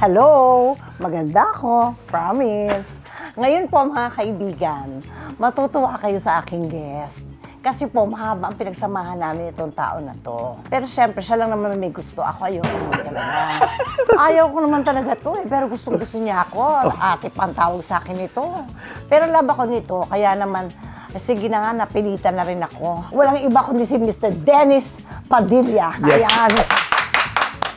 Hello! Maganda ako. Promise. Ngayon po mga kaibigan, matutuwa kayo sa aking guest. Kasi po, mahaba ang pinagsamahan namin itong tao na to. Pero syempre, siya lang naman may gusto. Ako ayaw ko naman talaga. Ayaw ko naman talaga to eh. Pero gusto gusto niya ako. Ate pa ang tawag sa akin ito. Pero love ako nito. Kaya naman, sige na nga, napilitan na rin ako. Walang iba kundi si Mr. Dennis Padilla. Yes. Ayan.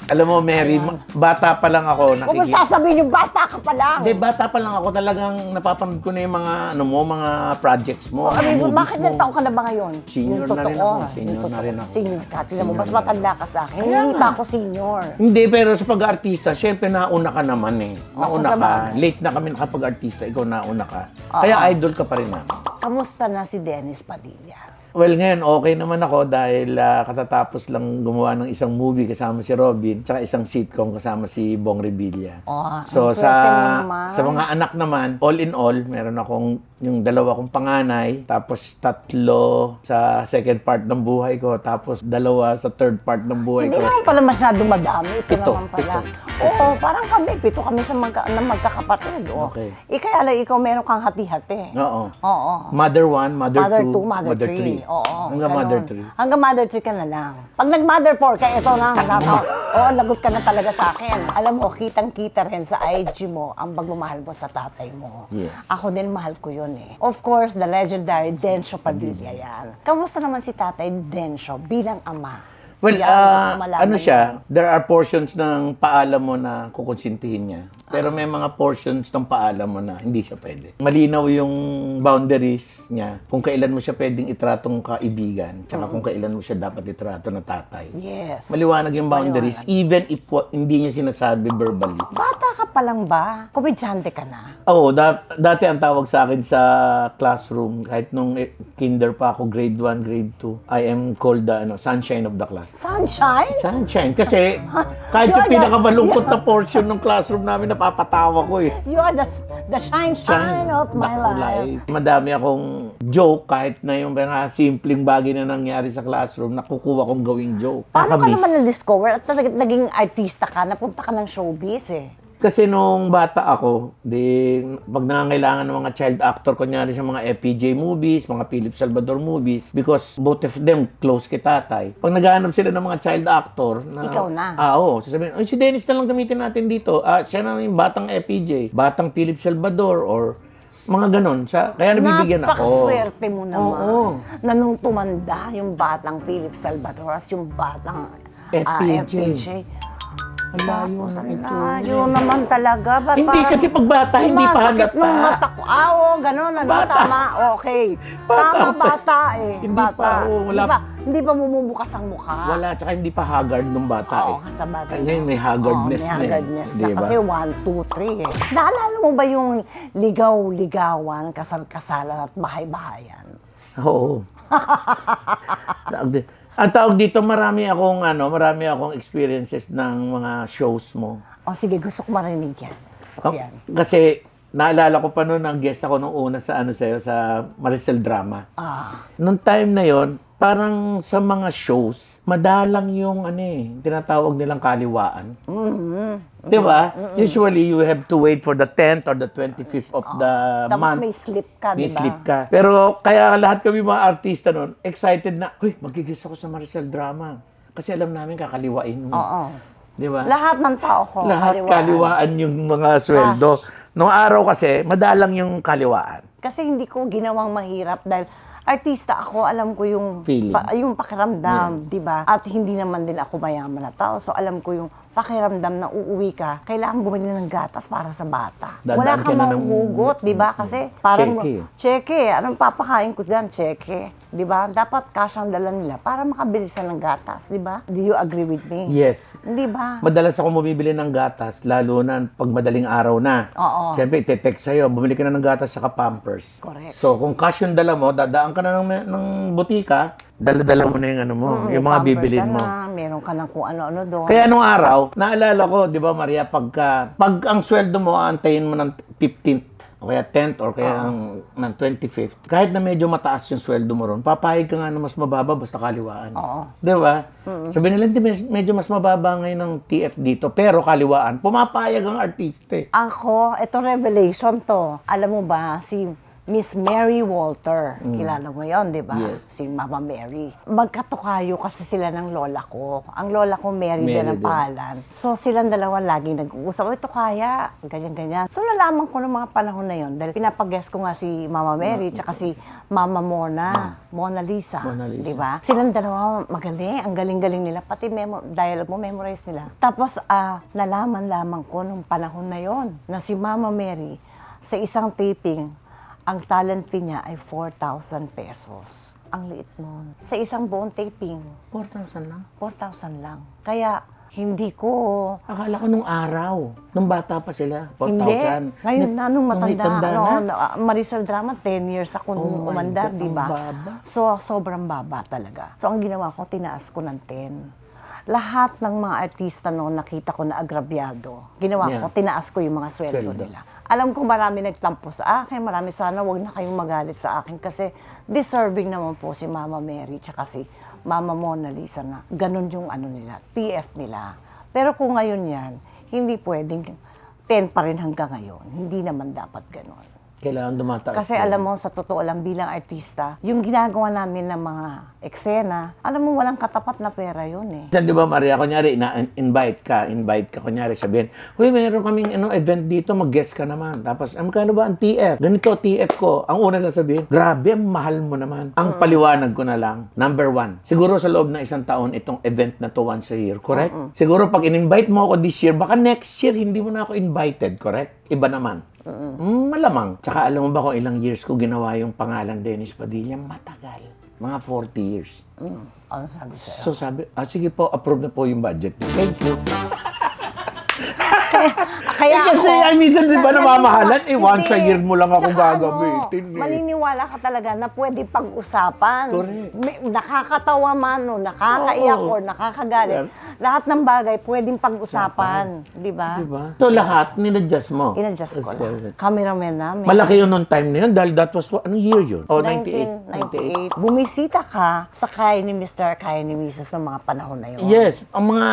Alam mo, Mary, ma- bata pa lang ako nakikita. sasabihin yung bata ka pa lang. Hindi, bata pa lang ako talagang napapanood ko na yung mga, ano mo, mga projects mo, O, mga I mean, movies bakit mo. ilang taon ka na ba ngayon? Senior na rin ako. Senior na rin ako. Senior ka. Tingnan mo, mas matanda ka sa akin. Hindi pa ako senior. Hindi, pero sa pag-artista, syempre nauna ka naman eh. Nauna ka. Late na kami nakapag-artista, ikaw nauna ka. Kaya idol ka pa rin namin. Kamusta na si Dennis Padilla? Well, ngayon, okay naman ako dahil ah, katatapos lang gumawa ng isang movie kasama si Robin, tsaka isang sitcom kasama si Bong Revilla. Oh, so, sa, sa mga anak naman, all in all, meron akong yung dalawa kong panganay, tapos tatlo sa second part ng buhay ko, tapos dalawa sa third part ng buhay Hindi ko. naman pala masyado madami. Ito Pito, naman pala. pito. Oo, parang kami. Pito kami sa magka, na magkakapatid. Oh. Okay. Eh, kaya lang ikaw meron kang hati-hati. Oo. Oo. Mother 1, mother 2, Mother 2, mother 3. Oo. Hanggang ganun. mother 3. Hanggang mother 3 ka na lang. Pag nag-mother 4 ka, ito na. nasa, Oo, lagot ka na talaga sa akin. Alam mo, kitang-kita rin sa IG mo ang pagmamahal mo sa tatay mo. Yes. Ako din mahal ko yun eh. Of course, the legendary Densyo Padilla yan. Kamusta naman si tatay Densyo bilang ama? Well, Yan, malaman ano siya, there are portions ng paalam mo na kukonsintihin niya. Pero may mga portions ng paalam mo na hindi siya pwede. Malinaw yung boundaries niya kung kailan mo siya pwedeng itratong kaibigan, tsaka kung kailan mo siya dapat itrato na tatay. Yes. Maliwanag yung boundaries, even if wa- hindi niya sinasabi verbally. Bata ka pa lang ba? Komedyante ka na? Oo, da- dati ang tawag sa akin sa classroom, kahit nung eh, kinder pa ako, grade 1, grade 2, I am called the ano, sunshine of the class. Sunshine? Sunshine. Kasi kahit yung the- pinakamalungkot na portion ng classroom namin, napapatawa ko eh. You are the, the shine shine of my life. Madami akong joke kahit na yung mga simpleng bagay na nangyari sa classroom, nakukuha kong gawing joke. Paano ka naman na-discover at nag- naging artista ka, napunta ka ng showbiz eh? Kasi nung bata ako, di, pag nangangailangan ng mga child actor, kunyari sa mga FPJ movies, mga Philip Salvador movies, because both of them close kay tatay. Pag naghahanap sila ng mga child actor, na, Ikaw na. Ah, oo. Sasabihin, ay, si Dennis na lang gamitin natin dito. Ah, siya na yung batang FPJ, batang Philip Salvador, or mga ganon. Sa, kaya nabibigyan ako. Napakaswerte mo naman. Oo. Na nung tumanda, yung batang Philip Salvador at yung batang ah, FPJ. Ang layo ng itsura. Layo naman talaga. Ba't Hindi, parang kasi pag bata, hindi pa sumasakit halata. nung mata ko. Ah, oo, ganun. Ano, Bata. tama. Okay. Bata tama, bata eh. Hindi bata. pa, oo, wala Hindi pa, hindi pa bumubukas ang mukha. Wala, tsaka hindi pa haggard nung bata Oo, eh. kasabagay. Ngayon may haggardness Oo, na may eh. haggardness na. Di ba? Kasi 1, 2, 3 eh. Naalala mo ba yung ligaw-ligawan, kasal-kasalan at bahay-bahayan? Oo. Ang tawag dito, marami akong ano, marami akong experiences ng mga shows mo. O sige, gusto ko marinig yan. Gusto ko Oh, yan. Kasi naalala ko pa noon ang guest ako nung una sa ano sa'yo, sa Maricel Drama. Ah, Nung time na yon, parang sa mga shows, madalang yung ano eh, tinatawag nilang kaliwaan. mm Di ba? Usually, you have to wait for the 10th or the 25th of the tapos month. may slip ka, di May ba? slip ka. Pero kaya lahat kami mga artista noon, excited na, Uy, magigis ako sa Maricel Drama. Kasi alam namin kakaliwain mo. Oo. Di ba? Lahat ng tao ko, Lahat kaliwaan. kaliwaan yung mga sweldo. Noong araw kasi, madalang yung kaliwaan. Kasi hindi ko ginawang mahirap dahil artista ako, alam ko yung Feeling. yung pakiramdam, 'di ba? At hindi naman din ako mayaman na tao. So alam ko yung pakiramdam na uuwi ka, kailangan bumili ng gatas para sa bata. Dadaan Wala ka kang na ng- mahuhugot, 'di ba? Kasi parang Cheque. cheque, anong papakain ko diyan? Cheque. 'Di ba? Dapat cash ang dala nila para makabili sila ng gatas, 'di ba? Do you agree with me? Yes. Hindi ba? Madalas ako bumibili ng gatas, lalo na pag madaling araw na. Oo. Siyempre, ite-text sa'yo, bumili ka na ng gatas sa Pampers. Correct. So, kung cash yung dala mo, dadaan ka na ng, ng butika, dala-dala mo na yung ano mo, yung mga bibilin mo. Na, meron ka ng kung ano-ano doon. Kaya nung araw, naalala ko, di ba Maria, pagka, pag ang sweldo mo, aantayin mo ng 15th o kaya 10th or kaya ng, ng 25th, kahit na medyo mataas yung sweldo mo ron, papayag ka nga na mas mababa basta kaliwaan. Oo. Di ba? Sabi nila, "Hindi, mes- medyo mas mababa ngayon ng TF dito, pero kaliwaan, pumapayag ang artista eh. Ako, ito revelation to. Alam mo ba, si Miss Mary Walter, kilala mo yon, di ba? Mm. Yes. Si Mama Mary. Magkatukayo kasi sila ng lola ko. Ang lola ko, Mary, Mary din ang din. pangalan. So, silang dalawa laging nag-uusap. "Oh, Ito kaya, ganyan-ganyan. So, nalaman ko ng mga panahon na yon dahil pinapag-guest ko nga si Mama Mary tsaka si Mama Mona, Mona Lisa. Mona Lisa. Di ba? Silang dalawa magaling, ang galing-galing nila. Pati memo, dialogue mo, memorize nila. Tapos, ah, nalaman lamang ko nung panahon na yon na si Mama Mary, sa isang taping, ang talent fee niya ay 4,000 pesos. Ang liit nun. Sa isang buong taping, 4,000 lang. 4,000 lang. Kaya, hindi ko... Akala ko nung araw, nung bata pa sila, 4,000. Hindi. Ngayon na, nung Nung matanda, itanda ano, na? na, ah, Marisol Drama, 10 years ako nung Oh my umandar, God, di ba? baba. So, sobrang baba talaga. So, ang ginawa ko, tinaas ko ng 10. Lahat ng mga artista noon nakita ko na agrabyado. Ginawa Yeah. ko, tinaas ko yung mga sweldo Sweldo. nila. Alam ko marami nagtampo sa akin, marami sana wag na kayong magalit sa akin kasi deserving naman po si Mama Mary tsaka si Mama Mona Lisa na ganun yung ano nila, PF nila. Pero kung ngayon yan, hindi pwedeng 10 pa rin hanggang ngayon. Hindi naman dapat ganun. Kailangan dumataas. Kasi alam mo, sa totoo lang bilang artista, yung ginagawa namin ng mga eksena, alam mo, walang katapat na pera yun eh. Di ba, Maria, kunyari, na-invite ka, invite ka, kunyari, sabihin, Uy, meron kaming ano, event dito, mag-guest ka naman. Tapos, ang kano ba ang TF? Ganito, TF ko. Ang una sasabihin, grabe, ang mahal mo naman. Ang paliwanag ko na lang, number one, siguro sa loob ng isang taon, itong event na to once a year, correct? Siguro pag in-invite mo ako this year, baka next year, hindi mo na ako invited, correct? Iba naman. Mm, malamang. Tsaka alam mo ba kung ilang years ko ginawa yung pangalan Dennis Padilla? Matagal. Mga 40 years. Mm. Ano sabi sa'yo? So sabi, ah sige po, approve na po yung budget. Thank you. Kaya Eh, kasi, ako, ay, minsan di ba na- namamahalan? Eh, once a year mo lang ako gagamitin, Ano, eh. maniniwala ka talaga na pwede pag-usapan. Correct. May, nakakatawa man o nakakaiyak Oo. or nakakagalit. Lahat ng bagay pwedeng pag-usapan. Di ba? Di ba? So lahat, ninadjust mo. Inadjust ko lang. Cameraman namin. Malaki yun noong time na yun dahil that was, anong year yun? Oh, 98. 1998. Bumisita ka sa kaya ni Mr. kaya ni Mrs. ng mga panahon na yun. Yes, ang mga,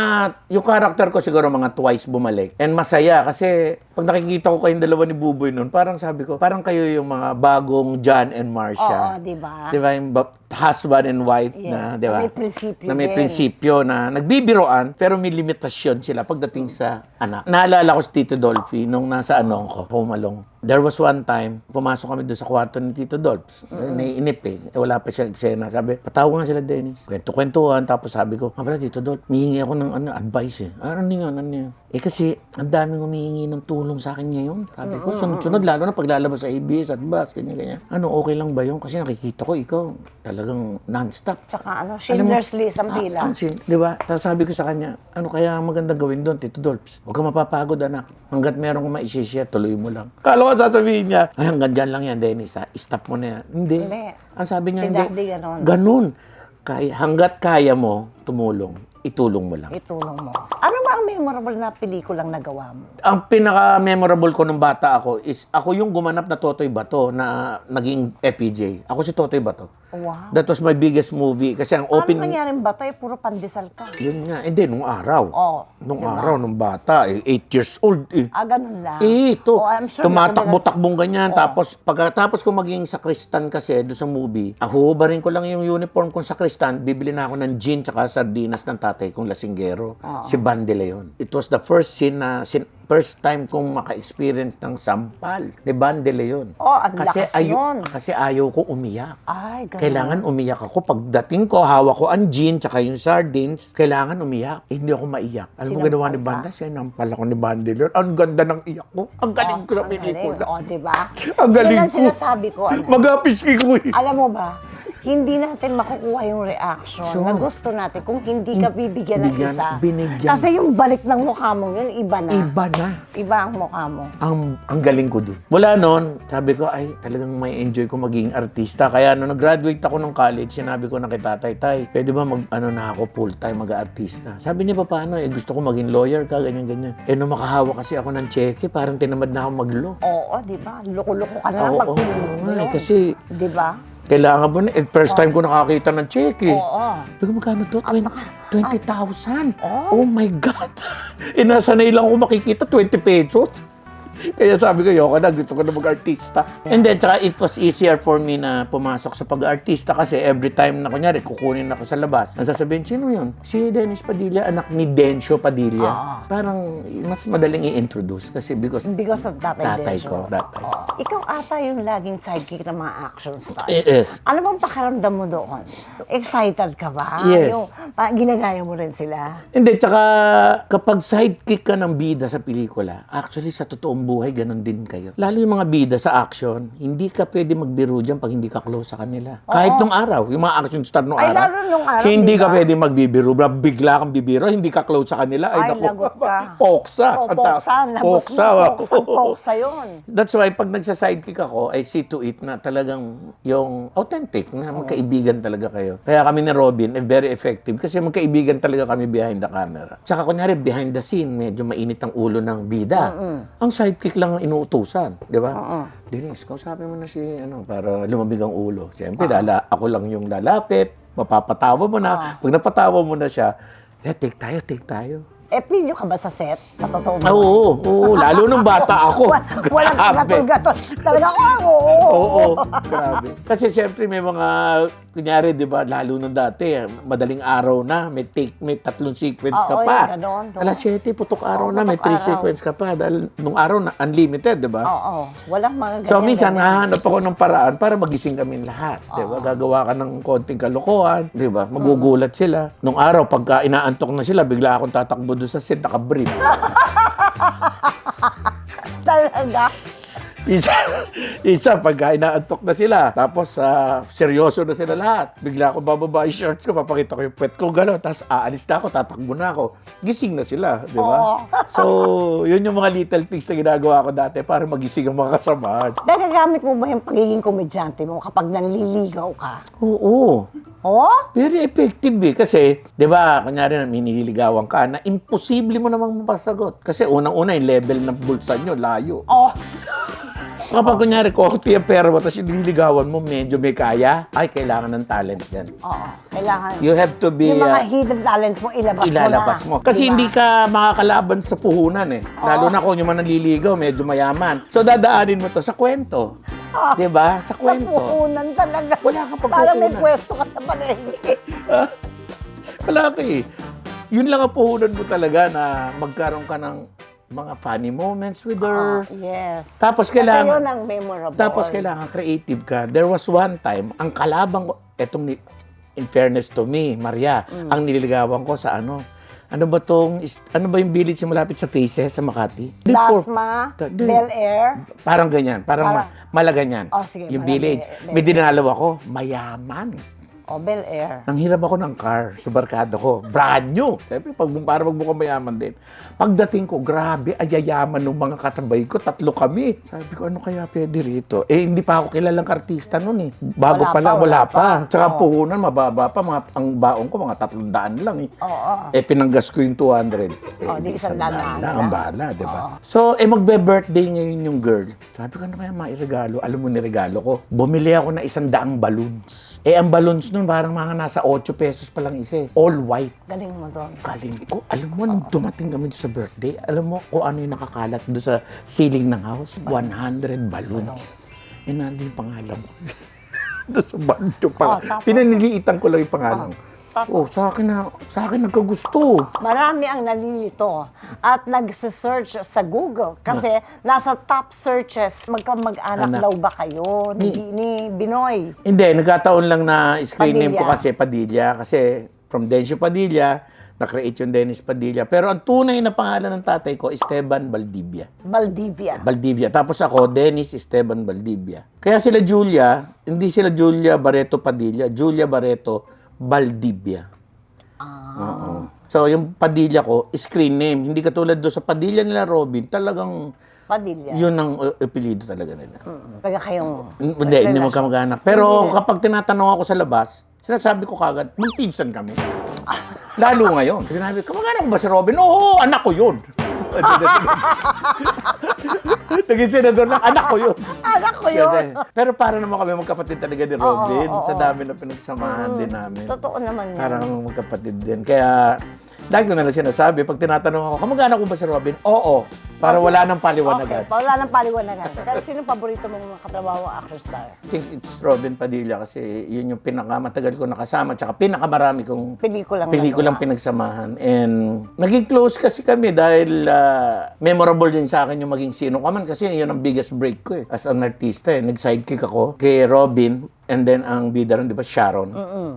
yung character ko siguro mga twice bumalik. And masaya kasi pag nakikita ko kayong dalawa ni Buboy noon, parang sabi ko, parang kayo yung mga bagong John and Marcia. Oo, di ba? Di ba? Yung ba- husband and wife Yes, na, di ba? na may prinsipyo Na may din. prinsipyo na nagbibiroan, pero may limitasyon sila pagdating sa anak. Naalala ko si Tito Dolphy nung nasa anong ko, Home Alone. There was one time, pumasok kami doon sa kwarto ni Tito Dolph. Naiinip eh. Eh, Wala pa siya eksena. Sabi, patawag nga sila, Dennis. Kwento-kwentuhan. Tapos sabi ko, nga pala, Tito Dolph, mihingi ako ng ano, advice eh. Ah, Ano yun, ano yun? Eh kasi, ang daming humihingi ng tulong sa akin ngayon. Sabi ko, sunod-sunod, lalo na paglalabas sa ABS at bus, ganyan-ganyan. Ano, okay lang ba yun? Kasi nakikita ko, ikaw, talagang non-stop. Tsaka ano, Schindler's List ang pila. Ah, di ba? Tapos sabi ko sa kanya, ano kaya maganda gawin doon, Tito Dolps? Huwag ka mapapagod, anak. Hanggat meron kong maisishare, tuloy mo lang. Kala ko sasabihin niya, ay hanggang dyan lang yan, Dennis, ha? Stop mo na yan. Hindi. Hindi. Ang sabi niya, Si hindi. Daddy ganon. Ganon. Kaya, hanggat kaya mo, tumulong, itulong mo lang. Itulong mo. Ano ba ang memorable na pelikulang nagawa mo? Ang pinaka-memorable ko nung bata ako is, ako yung gumanap na Totoy Bato na naging FPJ. Ako si Totoy Bato. Wow. That was my biggest movie. Kasi ang Ano opening... nangyaring ba ito? Eh, puro pandesal ka. Yun nga, hindi, nung araw. Oo, Nung araw, nung bata, eh, 8 years old eh. Ah, ganun lang. Eh, ito, Oh, I'm sure tumatakbo-takbong ganyan. Tapos, pagkatapos ko maging sakristan kasi doon sa movie, ahubarin ko lang yung uniform kong sakristan, bibili na ako ng gin tsaka sardinas ng tatay kong lasinggero. Si Bande Leon. It was the first scene na, sin- first time kong maka-experience ng sampal ni Bande Leon. Oh, ang kasi lakas nun. Kasi ayaw ko umiyak. Ay, ganun. Kailangan umiyak ako. Pagdating ko, hawak ko ang gin tsaka yung sardines, kailangan umiyak. Eh, hindi ako maiyak. Alam mo Sinampal ginawa ni ka? Banda? Sinampal ako ni Bandelier. Ang ganda ng iyak ko. Ang galing ko sa Ang galing. pelikula. O, di ba? Ang galing Yun ang ko. sinasabi ko. Ano? Mag-apiski ko eh. Alam mo ba, hindi natin makukuha yung reaction Sure. na gusto natin kung hindi ka bibigyan ng isa. binigyan. Kasi yung balik ng mukha mo yun, iba na. Iba na. Iba ang mukha mo. ang, ang galing ko dun. Mula noon, sabi ko, ay, talagang may enjoy ko maging artista. Kaya nung nag-graduate ako ng college, sinabi ko na kay tatay, tay, pwede ba mag, ano na ako, full-time mag-artista? Sabi niya, paano? Eh, gusto ko maging lawyer ka, ganyan, ganyan. Eh, nung makahawa kasi ako ng cheque, parang tinamad na ako mag-law. Oo, di ba? Loko-loko ka na lang Oo, pag oo, nga eh, kasi Di ba? Kailangan mo na, eh, first time ko nakakita ng cheque. Oo. Sabi ko, magkano to? 20 20,000. Oh. Oh my God. Eh, nasanay lang ako makikita 20 pesos. Kaya sabi ko, yoko na, gusto ko na mag-artista. And then, tsaka it was easier for me na pumasok sa pag-artista kasi every time na kunyari, kukunin ako sa labas, nasasabihin, sino yun? Si Dennis Padilla, anak ni Dencio Padilla. Ah. Parang mas madaling i-introduce kasi because Because of tatay, tatay Dencio. ko, tatay. Ikaw ata yung laging sidekick ng mga action stars. Yes. Ano bang pakaramdam mo doon? Excited ka ba? Yes. Yung, pa, ginagaya mo rin sila? Hindi, tsaka kapag sidekick ka ng bida sa pelikula, actually sa totoong buhay, ganun din kayo. Lalo yung mga bida sa action, hindi ka pwede magbiro dyan pag hindi ka close sa kanila. Kahit nung araw, yung mga action star nung Ay, araw, lalo nung araw, hindi di ka pwede magbibiro. Bigla kang bibiro, hindi ka close sa kanila. Ay, naku, lagot ka. Poksa. O, Ang ta- poksa. Labos Poksa. mo, poksa, poksa yun. That's why pag nagsa-sidekick ako, I see to it na talagang yung authentic, na magkaibigan talaga kayo. Kaya kami ni Robin, eh, very effective kasi magkaibigan talaga kami behind the camera. Tsaka kunyari, behind the scene, medyo mainit ang ulo ng bida. Ang sidekick lang ang inuutusan, di ba? Denise, kausapin mo na si, ano, para lumabig ang ulo. Siyempre, lala, ako lang yung lalapit, mapapatawa mo na. Pag napatawa mo na siya, eh, take tayo, take tayo. Eh, pilyo ka ba sa set? Sa totoo Ah, ba? Oo, oo, lalo nung bata ako. Wa- Walang Grabe. gatol-gatol. Talaga, oh, oo. Oo, grabe. Kasi siyempre may mga, kunyari, di ba, lalo nung dati, madaling araw na, may take, may tatlong sequence ka Oo, pa. yung ganon, oo. Alas 7, putok araw Oo, na, may putok three araw. sequence ka pa. Dahil nung araw, na, unlimited, di ba? Oo, walang mga So, ganyan, minsan, ganyan. hahanap ako ng paraan para magising kami lahat. Di ba? Gagawa ka ng konting kalokohan. Di ba? Magugulat sila. Nung araw, pagka inaantok na sila, bigla akong tatakbo doon sa set, nakabrief. Talaga? Isa, isa pagka inaantok na sila, tapos ah, seryoso na sila lahat. Bigla ako bababa yung shorts ko, papakita ko yung puwet ko, gano'n. Tapos aalis na ako, tatakbo na ako. Gising na sila, di ba? Oo. So, yun yung mga little things na ginagawa ko dati para magising ang mga kasamahan. Nagagamit mo ba yung pagiging komedyante mo kapag nanliligaw ka? Oo. Oh? Very effective eh. Kasi, di ba, kunyari na may nililigawan ka na imposible mo namang mapasagot. Kasi unang-una yung level ng bulsa nyo, layo. Oh, Kapag kunyari, konti ang pera mo, tapos yung nililigawan mo, medyo may kaya, ay, kailangan ng talent yan. oo. Kailangan. You have to be... yung mga uh, hidden talents mo, ilabas, ilalabas mo mo. na. Kasi Diba? hindi ka makakalaban sa puhunan eh. Lalo na kung yung mga naliligaw, medyo mayaman. So dadaanin mo to sa kwento. 'Di ba? Sa Sa kwento. puhunan talaga. Wala kang Parang may pagpupunan. pwesto ka sa palengke. Wala ka eh. Yun lang ang puhunan mo talaga na magkaroon ka ng mga funny moments with her. Ah, yes. Tapos Kasi kailangan- yun ang memorable. Tapos kailangan creative ka. There was one time, ang kalabang ko, etong, ni- in fairness to me, Maria, Mm. ang nililigawan ko sa ano, ano ba tong, ano ba yung village na malapit sa Faces, sa Makati? Da- di- Bel Air. Parang ganyan, parang, Parang- ma- malaganyan. Oh, sige, yung village. May dinalaw ako, mayaman. O, Bel Air. Nang hiram ako ng car sa barkada ko. Brand new. Siyempre, pag, para magmukhang mayaman din. Pagdating ko, grabe, ayayaman ng mga katabay ko. Tatlo kami. Sabi ko, ano kaya pwede rito? Eh, hindi pa ako kilalang artista noon eh. Bago Wala pa lang, wala, pa. pa. Tsaka Oo. puhunan, mababa pa. Mga, ang baong ko, mga tatlong daan lang eh. Oo. Eh, pinanggas ko yung 200. Eh, Oh, di isang daan na. Ang bahala, di ba? So, eh, magbe-birthday ngayon yung girl. Sabi ko, ano kaya mairegalo? Alam mo ni regalo ko? Bumili ako ng isang daang balloons. Eh, ang balloons nun, parang mga nasa 8 pesos pa lang isa eh. All white. Galing mo doon. Galing ko. Alam mo, nung dumating kami doon sa birthday, alam mo kung ano yung nakakalat doon sa ceiling ng house? 100 balloons. Eh, nandun yung pangalan ko. doon sa balloon. Oh, tapos? Pinaniliitan ko lang yung pangalan. Tapos? Oh, sa akin na, sa akin nagkagusto. Marami ang nalilito at nag-search sa Google kasi nasa top searches magkamag-anak Anak. daw ba kayo ni, ni Binoy. Hindi, nagkataon lang na screen name ko Padilla. kasi Padilla. Kasi from Dencio Padilla, na-create yung Dennis Padilla. Pero ang tunay na pangalan ng tatay ko, Esteban Valdivia. Valdivia. Valdivia. Tapos ako, Dennis Esteban Valdivia. Kaya sila Julia, hindi sila Julia Barreto Padilla, Julia Barreto Valdivia. Oo. So, yung Padilla ko, screen name. Hindi katulad doon sa Padilla nila Robin, talagang Padilla. yun ang uh, apelido talaga nila. Kaya kayong... Hindi, hindi mo kamag-anak. Pero kapag tinatanong ako sa labas, sinasabi ko kagad, magpinsan kami. Lalo ngayon. Sinabi, kamag-anak ba si Robin? Oo, anak ko yun. Naging senador lang, anak ko yun. Anak ko yun. Pero para naman kami magkapatid talaga ni Robin. sa dami na pinagsamahan din namin. Totoo naman yun. Parang magkapatid din. Kaya, lagi ko na lang sinasabi, pag tinatanong ako, kamag-anak ko ba si Robin? Oo. Para wala nang paliwanagan. Okay, wala nang paliwanagan. Pero sino paborito mong mga katrabaho action star? I think it's Robin Padilla kasi yun yung pinakamatagal ko nakasama tsaka pinakamarami kong Pelikulang pelikulang nagawa. pinagsamahan. And naging close kasi kami dahil ah, memorable din sa akin yung maging sino ka man kasi yun ang biggest break ko eh. As an artista eh. Nag-sidekick ako kay Robin and then ang bida ron, di ba, Sharon.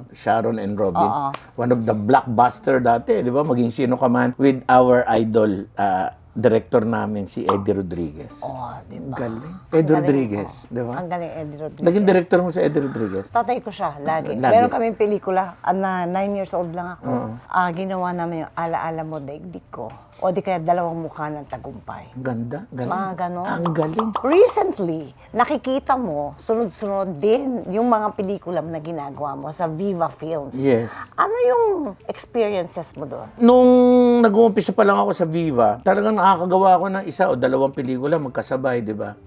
Sharon and Robin. Oo. One of the blockbuster dati, di ba, maging sino ka man with our idol ah, director namin si Eddie Rodriguez. Oh, di ba? Galing. Eddie Rodriguez, di ba? Ang galing Eddie Rodriguez. Naging director mo sa Eddie Rodriguez? Tatay ko siya, lagi. Lagi. Meron kaming pelikula, ah, na nine years old lang ako. Ah, ginawa namin yung Ala-ala mo, daigdig ko. O di kaya dalawang mukha ng tagumpay. Ganda, galing. Mga ganon. Ang galing. Recently, nakikita mo, sunod-sunod din yung mga pelikula na ginagawa mo sa Viva Films. Yes. Ano yung experiences mo doon? Nung nag-uumpisa pa lang ako sa Viva, talagang nakakagawa ako ng isa o dalawang pelikula magkasabay, di ba?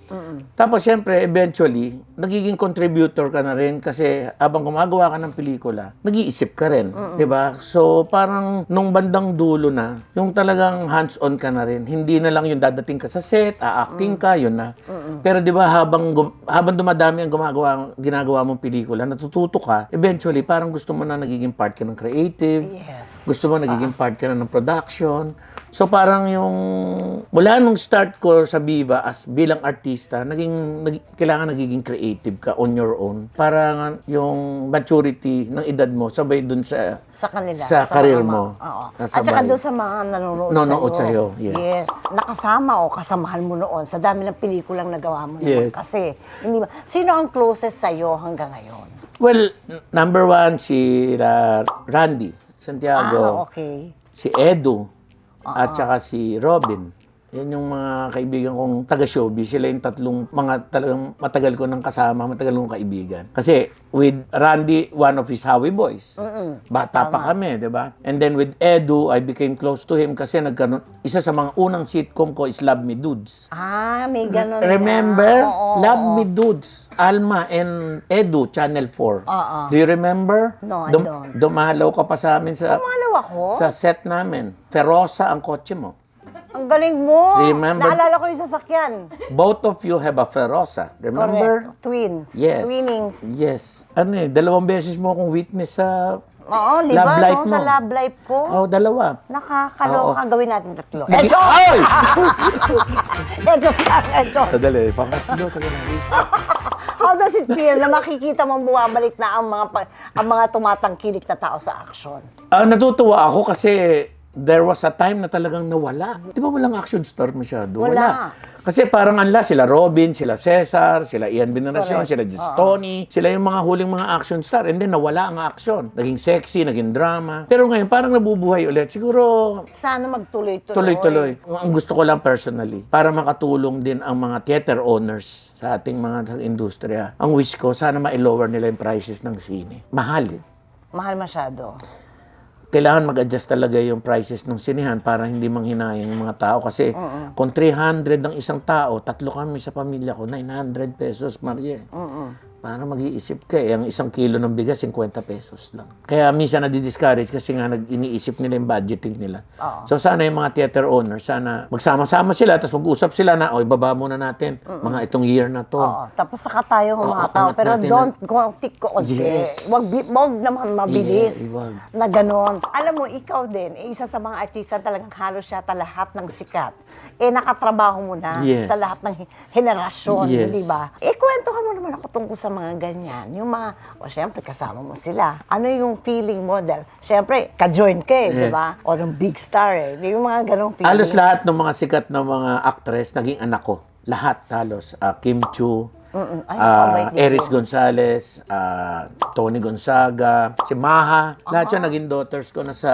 Tapos syempre, eventually, nagiging contributor ka na rin kasi habang gumagawa ka ng pelikula, nag-iisip ka rin, di ba? So parang nung bandang dulo na, yung talagang hands-on ka na rin. Hindi na lang yung dadating ka sa set, a-acting ka, yun na. Pero di ba habang habang dumadami ang gumagawa ginagawa mong pelikula, natututo ka, eventually parang gusto mo na nagiging part ka ng creative. Yes. Gusto mo nagiging part ka na ng production. So parang yung mula nung start ko sa Viva as bilang artista, naging, nag- kailangan nagiging creative ka on your own. Para yung maturity ng edad mo sabay dun sa Sa kanila. Sa career mga- mo. Oo. At saka doon sa mga nanonood Nanonood sa'yo. sa'yo, yes. Nakasama o kasamahan mo noon sa dami ng pelikulang nagawa mo naman. Yes. Kasi, hindi ba, sino ang closest sa'yo hanggang ngayon? Well, number one, si uh, Randy Santiago. Ah, okay. si Edu at saka si Robin. Yan yung mga kaibigan kong taga-showbiz. Sila yung tatlong mga talagang matagal ko nang kasama, matagal kong kaibigan. Kasi with Randy, one of his Howie boys. Bata pa kami, di ba? And then with Edu, I became close to him kasi nagkaroon, isa sa mga unang sitcom ko is Love Me Dudes. Ah, may ganun Remember? na. Oo, Love oo. Me Dudes. Alma and Edu, Channel 4. Oo. Do you remember? No, I Dum- don't. Dumalaw ka pa sa amin sa Pumalaw ako? sa set namin. Ferosa ang kotse mo. Ang galing mo. Remember? Naalala ko yung sasakyan. Both of you have a Ferosa. Remember? Correct. Twins. Yes. Twinnings. Yes. Ano eh, dalawang beses mo akong witness sa Oo, di love ba? life No? mo. Sa love life ko. Oh, dalawa. Nakakaloka. Gawin natin tatlo. Nagi- Echo! Ay! Echo lang, Echo. Sadali, pangatlo ka na. How does it feel na makikita mong bumabalik na ang mga pa- ang mga tumatangkilik na tao sa action? Ah, natutuwa ako kasi there was a time na talagang nawala. Di ba walang action star masyado? Wala. Kasi parang anla, sila Robin, sila Cesar, sila Ian Veneracion, Correct. sila Gistoni, sila yung mga huling mga action star. And then nawala ang action. Naging sexy, naging drama. Pero ngayon parang nabubuhay ulit. Siguro Sana magtuloy-tuloy. tuloy-tuloy. Ang gusto ko lang personally, para makatulong din ang mga theater owners sa ating mga industriya. Ang wish ko, sana ma-lower nila yung prices ng sine. Mahal eh Mahal masyado. Kailangan mag-adjust talaga yung prices ng sinihan para hindi manghinayang yung mga tao. Kasi kung 300 ng isang tao, tatlo kami sa pamilya ko, 900 pesos, Marie. Para mag-iisip ka eh, ang isang kilo ng bigas, 50 pesos lang. Kaya minsan nadi-discourage kasi nga nag-iniisip nila yung budgeting nila. So sana yung mga theater owners, sana magsama-sama sila, tapos mag-usap sila na, o ibaba muna natin, mga itong year na to. Oo. Tapos saka tayo Oo, mga tao. angat Pero natin don't go tik-konti. Yes. Wag, bi- wag naman mabilis. Yeah, wag. na ganon. Alam mo, ikaw din, eh, isa sa mga artista talagang halos siya lahat ng sikat. Eh nakatrabaho mo na Yes. sa lahat ng henerasyon, Yes. di ba? Eh, kwentuhan mo naman ako tungkol sa mga ganyan. Yung mga, o syempre, kasama mo sila. Ano yung feeling mo? Dahil, syempre, ka-join ka eh, di Yes. ba? O ng big star eh. Yung mga ganong feeling. Halos lahat ng mga sikat na mga actress naging anak ko. Lahat halos. Ah, Kim Chu, Mm-mm. Ay, ah, din Eris. Gonzalez, ah, Tony Gonzaga, si Maha. Lahat yan naging daughters ko na sa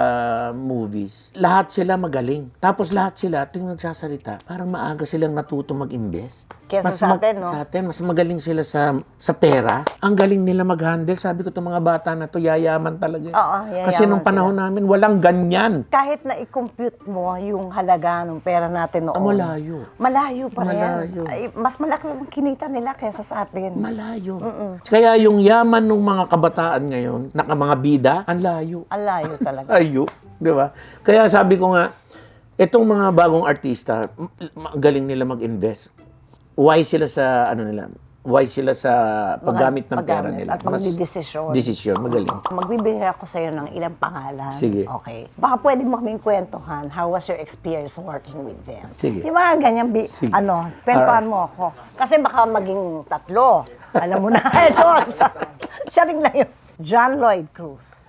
movies. Lahat sila magaling. Tapos lahat sila, tingnan nagsasalita, parang maaga silang natuto mag-invest. Kesa sa atin, no? Sa atin, mas magaling sila sa sa pera. Ang galing nila mag-handle. Sabi ko, itong mga bata na to yayaman talaga. Oo, yayaman Kasi nung panahon namin, walang ganyan. kahit na i-compute mo yung halaga ng pera natin noon. Ah, malayo. Malayo pa rin. Malayo. Ay, mas malaki ang kinita nila kaysa sa atin. Malayo. Kaya yung yaman ng mga kabataan ngayon, na mga bida, ang layo. Ang layo talaga. Ayo, di ba? Kaya sabi ko nga, itong mga bagong artista, galing nila mag-invest. Why sila sa, ano nila, why sila sa paggamit ng pera paggamit nila. at magdidesisyon. Desisyon, magaling. Magbibigay ako sa iyo ng ilang pangalan. Sige. Okay. Baka pwede mo kaming kwentuhan. How was your experience working with them? Sige. Yung mga ganyan, bi- Sige. ano, kwentuhan mo ako. Kasi baka maging tatlo. Alam mo na. Ito, siya rin lang yun. John Lloyd Cruz.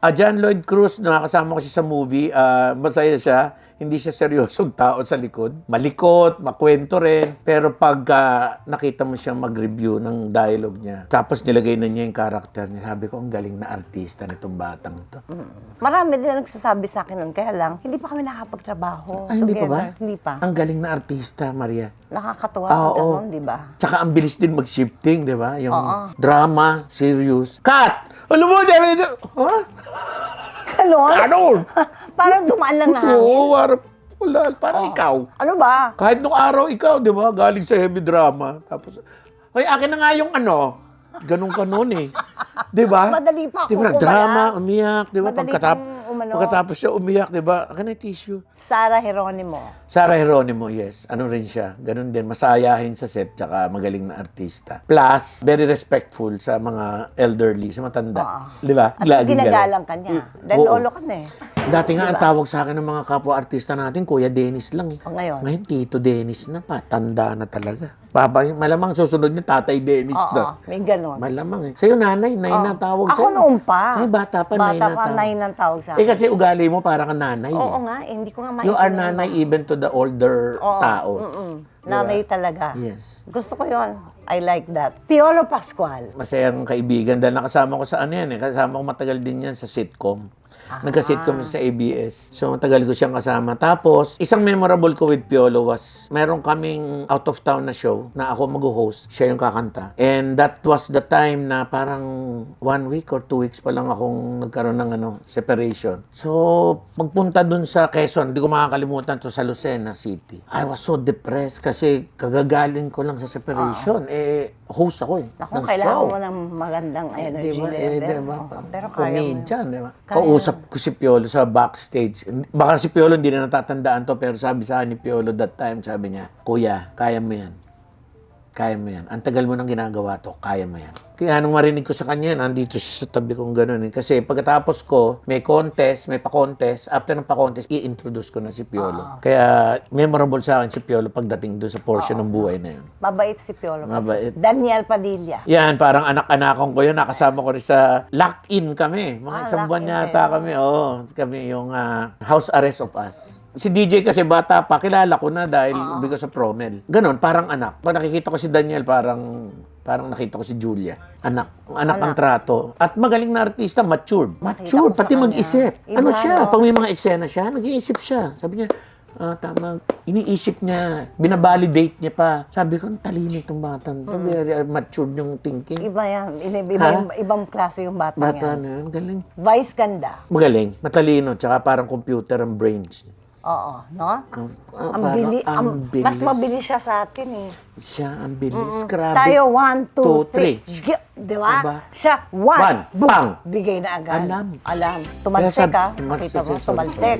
Ah, John Lloyd Cruz, nakakasama ko siya sa movie. ah, masaya siya. Hindi siya seryosong tao sa likod. Malikot, makwento rin. Pero pag ah, nakita mo siyang mag-review ng dialogue niya, tapos nilagay na niya yung karakter niya, sabi ko, ang galing na artista nitong batang to. Marami din nagsasabi sa akin nun. Kaya lang, hindi pa kami nakapagtrabaho. Ah, hindi pa ba? Hindi pa. Ang galing na artista, Maria. Nakakatuwa Ah, oo. ganun, di ba? Tsaka ang bilis din mag-shifting, di ba? Yung Oo. drama, serious. Cut! Alam mo, David! Ha? Ganon? Ano? Parang dumaan lang na hangin. Oo, parang, wala, parang ikaw. Ano ba? Kahit nung araw ikaw, di ba? Galing sa heavy drama. Tapos, ay, akin na nga yung ano. Ganun ka noon eh. Di ba? Madali pa ako Di ba? Drama, umiyak. Di ba? Pagkatap, umano. pagkatapos siya umiyak, di ba? Akin na yung tissue. Sarah Geronimo. Sarah Geronimo, yes. Ano rin siya. Ganun din. Masayahin sa set, tsaka magaling na artista. Plus, very respectful sa mga elderly, sa matanda. Oo. Di ba? At Laging ginagalang ka niya. Dahil Oo. lolo ka na eh. Dati nga, ang tawag sa akin ng mga kapwa-artista natin, Kuya Dennis lang eh. O, ngayon? Ngayon, Tito Dennis na pa. Tanda na talaga. Baba, malamang susunod niya, Tatay Dennis Oo, na. may ganon. Malamang eh. Sa'yo, nanay, nay na tawag Ako sa'yo. noon pa. Ay, bata pa, nay Bata na pa, tawag. ng tawag sa Eh, akin. Kasi ugali mo parang kang nanay. Oo eh. nga, eh, hindi ko nga You are maintindihan. nanay even to the older Oo, tao. mm-mm. Nanay talaga. Yes. Gusto ko yon. I like that. Piolo Pascual. Masayang kaibigan dahil nakasama ko sa ano yan eh. Kasama ko matagal din yan sa sitcom. Nagka-sitcom sa ABS. So, matagal ko siyang kasama. Tapos, isang memorable ko with Piolo was, meron kaming out of town na show na ako mag-host. Siya yung kakanta. And that was the time na parang one week or two weeks pa lang akong nagkaroon ng ano, separation. So, pagpunta dun sa Quezon, hindi ko makakalimutan to sa Lucena City. I was so depressed kasi kagagaling ko lang sa separation. Eh, host ako eh. Naku, ng kailangan show. mo ng magandang energy Di ba? level. Eh, di ba? Oo, Pero kaya mo. Comedian, di ba? Kausap ko si Piolo sa backstage. Baka si Piolo hindi na natatandaan to, pero sabi sa ni Piolo that time, sabi niya, Kuya, kaya mo yan. Kaya mo yan. Ang tagal mo nang ginagawa to, kaya mo yan. Kaya nung marinig ko sa kanya, nandito siya sa tabi kong gano'n eh. Kasi pagkatapos ko, may contest, may pa-contest. After ng pa-contest, i-introduce ko na si Piolo. Kaya memorable sa akin si Piolo pagdating doon sa portion ng buhay na yun. Mabait si Piolo. Pascual. Mabait. Daniel Padilla. Yan, parang anak-anakong ko yun. Nakasama ko rin sa lock-in kami. Mga Ah, isang buwan lock-in yata kami. Oo, kami yung ah, house arrest of us. Si DJ kasi bata pa, kilala ko na dahil because of Promel. Ganon, parang anak. Pag nakikita ko si Daniel, parang parang nakita ko si Julia. Anak. Anak ang trato. At magaling na artista, matured. Matured, pati mag-isip. Ano siya? Pag may mga eksena siya, nag-iisip siya. Sabi niya, ah, tama. Iniisip niya, binabalidate niya pa. Sabi ko, ang talino itong to. Very uh, matured yung thinking. Iba yan. Iba, iba, yung- ibang klase yung bata, Bata yan. na yun, galing. Vice ganda. Magaling, matalino, tsaka parang computer ang brains. Oo, no? Ah, Ang, parang bili, ang ang- bilis. mas mabilis siya sa atin eh. Siya ang bilis. Grabe. Tayo, one, two, Two, three. three. Di ba? Diba? Siya, one, One, boom, bang. bigay na agad. Alam. Alam. Tumalsek ha. sabi- Makita mo, tumalsek.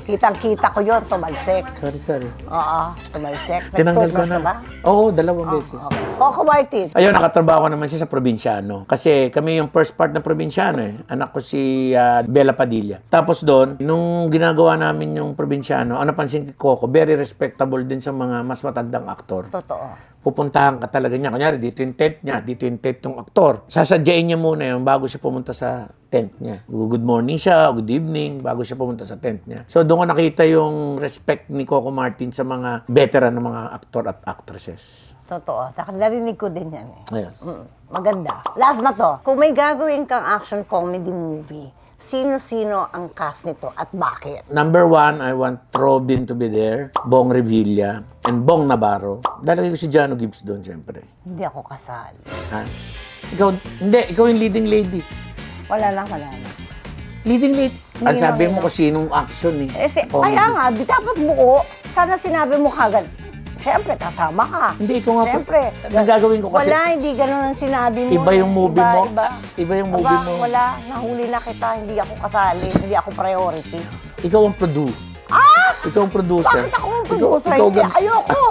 Kitang-kita ko yun, tumalsek. Sorry, sorry. Oo, tumalsek. Tinanggal ko na. ba? Oo, dalawang beses. Okay. Coco Martin. Ayun, nakatrabaho naman siya sa probinsyano. Kasi kami yung first part ng probinsyano eh. Anak ko si ah, Bella Padilla. Tapos doon, nung ginagawa namin yung probinsyano, ang napansin kay Coco, very respectable din sa mga mas matandang aktor. Totoo. Pupuntahan ka talaga niya. Kunyari, dito yung tent niya, dito yung tent ng aktor. Sasadyain niya muna yun bago siya pumunta sa tent niya. Good morning siya, good evening, bago siya pumunta sa tent niya. So, doon ko nakita yung respect ni Coco Martin sa mga veteran ng mga aktor at actresses. Totoo. Saka narinig ko din yan eh. Ayun. Mm, maganda. Last na to. Kung may gagawin kang action comedy movie, sino-sino ang cast nito at bakit? Number one, I want Robin to be there, Bong Revilla, and Bong Navarro. Dalagay ko si Jano Gibbs doon, syempre. Hindi ako kasali. Ha? Ikaw, hindi, ikaw yung leading lady. Wala lang, wala lang. Leading lady. Ang sabi mo kung sinong action eh. Eh, si, Comedy. kaya nga, di dapat buo. Sana sinabi mo kagad. Siyempre, kasama ka. Hindi, ikaw nga po. Siyempre. Ang gagawin ko kasi- Wala, hindi ganun ang sinabi mo. Iba yung movie Iba, mo. Iba, Iba yung movie Aba, mo. Wala, nahuli na kita. Hindi ako kasali. Hindi ako priority. Ikaw ang produ. Ah! Ikaw ang producer. Bakit ako ang Ikaw- producer? Ikaw, gan- ayoko.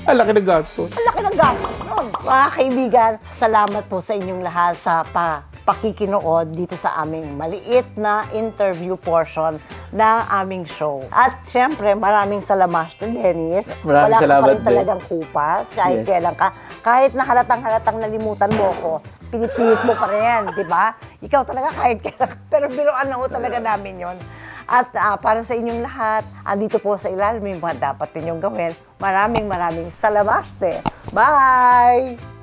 Ang laki ng gastos. Ang laki ng gastos. Mga kaibigan, salamat po sa inyong lahat sa pa pakikinood dito sa aming maliit na interview portion ng aming show. At syempre, maraming salamat to Dennis. Maraming Wala ka salamat pa rin din. talagang kupas kahit Yes. kailan ka. Kahit na halatang-halatang nalimutan mo ko, pinipilit mo pa rin, di ba? Ikaw talaga kahit kailan. Pero biruan na ho talaga namin yon. At ah, para sa inyong lahat, andito po sa ilalim yung mga dapat ninyong gawin. Maraming maraming salamat. Bye!